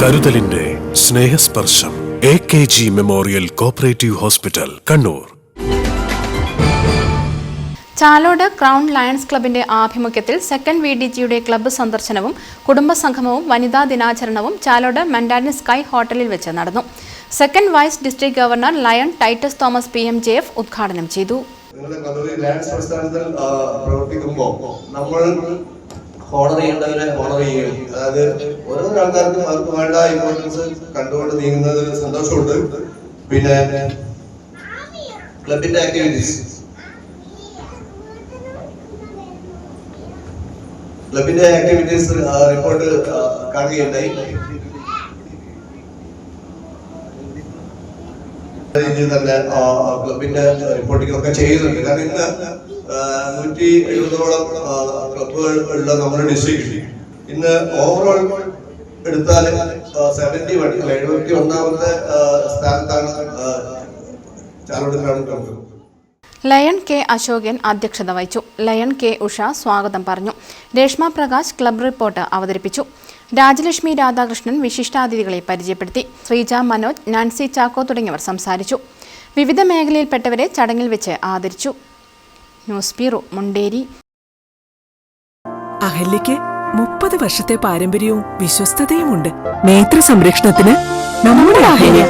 കരുതലിന്റെ Snehasparsham A K G memorial cooperative hospital Kannur. Chalode crown lions ക്ലബിന്റെ ആഭിമുഖ്യത്തിൽ second V D ജിയുടെ club സന്ദർശനവും കുടുംബസംഗമവും വനിതാ ദിനാചരണവും ചാലോട് മെൻഡാനി സ്കൈ ഹോട്ടലിൽ വെച്ച് നടന്നു. Second vice district governor lion Titus Thomas P M J F ഉദ്ഘാടനം ചെയ്തു. പ്രസ്ഥാനത്തിൽ പ്രവർത്തിക്കുമ്പോൾ നമ്മൾ ഹോണർ ചെയ്യേണ്ടവരെ ഹോണർ ചെയ്യും അതായത് ഓരോ ആൾക്കാർക്കും അവർക്ക് വേണ്ട ഇമ്പോർട്ടൻസ് കണ്ടുകൊണ്ട് നീങ്ങുന്നത് സന്തോഷമുണ്ട്. പിന്നെ ക്ലബിന്റെ ആക്ടിവിറ്റീസ് ക്ലബിന്റെ ആക്ടിവിറ്റീസ് റിപ്പോർട്ട് കാണുകയുണ്ടായി. രീതിയിൽ തന്നെ ക്ലബിന്റെ റിപ്പോർട്ടിംഗ് ഒക്കെ ചെയ്യുന്നുണ്ട്. കാരണം ഇന്ന് നൂറ്റി എഴുപതോളം ക്ലബുകൾ ഉള്ള നമ്മുടെ ഡിസ്ട്രിക്റ്റിൽ ഇന്ന് ഓവറോൾ എടുത്താൽ സെവന്റി വൺ എഴുപത്തി ഒന്നാമത്തെ സ്ഥാനത്താണ് ചാലോട് കാണുന്നത് ലയൺ കെ അശോകൻ അധ്യക്ഷത വഹിച്ചു. ലയൺ കെ ഉഷ സ്വാഗതം പറഞ്ഞു. രേഷ്മ പ്രകാശ് ക്ലബ് റിപ്പോർട്ട് അവതരിപ്പിച്ചു. രാജലക്ഷ്മി രാധാകൃഷ്ണൻ വിശിഷ്ടാതിഥികളെ പരിചയപ്പെടുത്തി. ശ്രീജ മനോജ് നാൻസി ചാക്കോ തുടങ്ങിയവർ സംസാരിച്ചു. വിവിധ മേഖലയിൽപ്പെട്ടവരെ ചടങ്ങിൽ വെച്ച് ആദരിച്ചു. News bureau Munderi. അഹല്യയ്ക്ക് മുപ്പത് വർഷത്തെ പാരമ്പര്യവും വിശ്വസ്തതയുമുണ്ട്. നേത്ര സംരക്ഷണത്തിന് നമ്മുടെ അഹല്യ.